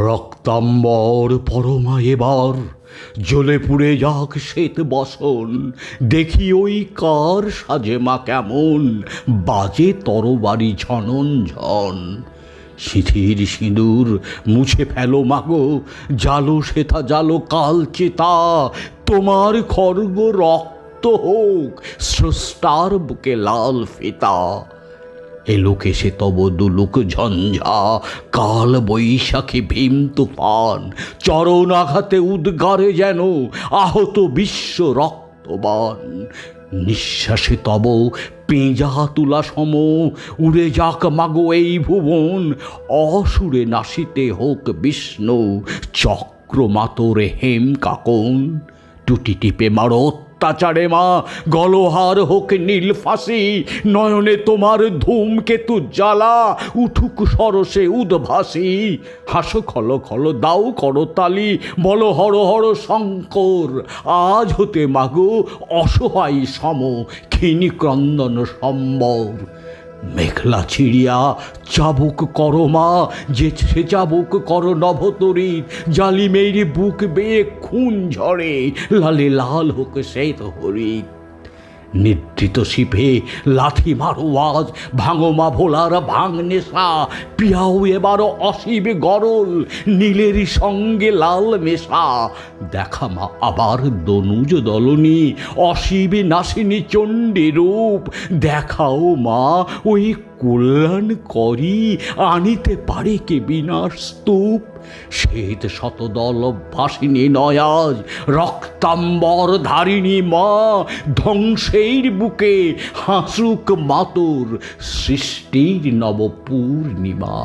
রক্তাম্বর পরমা এবার জ্বলে পুড়ে যাক শ্বেত বসন। দেখি ওই কার সাজে মা কেমন, বাজে তরবারি ঝনন ঝন। সিঁথির সিঁদুর মুছে ফেলো মাগো জালো সেথা জালো কাল চেতা। তোমার খর্গ রক্ত হোক, স্রষ্টার বুকে লাল ফিতা। এলোকে সে তব দুলুক ঝঞ্ঝা, কাল বৈশাখী ভীম তুফান চরণ আঘাতে উদ্গারে যেন আহত বিশ্ব রক্তবান। নিঃশ্বাসে তব পেঁজা তুলা সম, উড়ে যাক মাগো এই ভুবন, অসুরে নাসিতে হোক বিষ্ণু চক্র মাতরে হেম কাকন। টুটি টিপে মারো অত্যাচারে মা, গলহার হোক নীল ফাঁসি, নয়নে তোমার ধূমকেতু জ্বালা, উঠুক সরসে উদ্ভাসি। হাসো খল খল, দাও করতালি বল হর হর শঙ্কর, আজ হতে মাগো অসহায় সম ক্ষীণিক্রন্দন সম্বর। মেঘলা ছিড়িয়া চাবুক কর মা, যে সে চাবুক কর নভতরীর জালি মেরি বুক বেয়ে খুন ঝরে, লালে লাল হোক শ্বেত হরিত নিদ্রিত শিপে লাথি মারো আজ, ভাঙো মা ভোলার ভাঙ নেশা, পিয়াও এবার অসীব গরল, নীলের সঙ্গে লাল মেশা। দেখা মা আবার দনুজ দলনি অসীবে নাসিনী চণ্ডী রূপ দেখাও মা ওই কল্যাণ করি, আনিতে পারে কে বিনাশ স্তূপ? শ্বেত শতদল বাসিনী নয়াজ রক্তাম্বর ধারিণী মা, ধ্বংসের বুকে হাসুক মাতুর সৃষ্টির নব পূর্ণিমা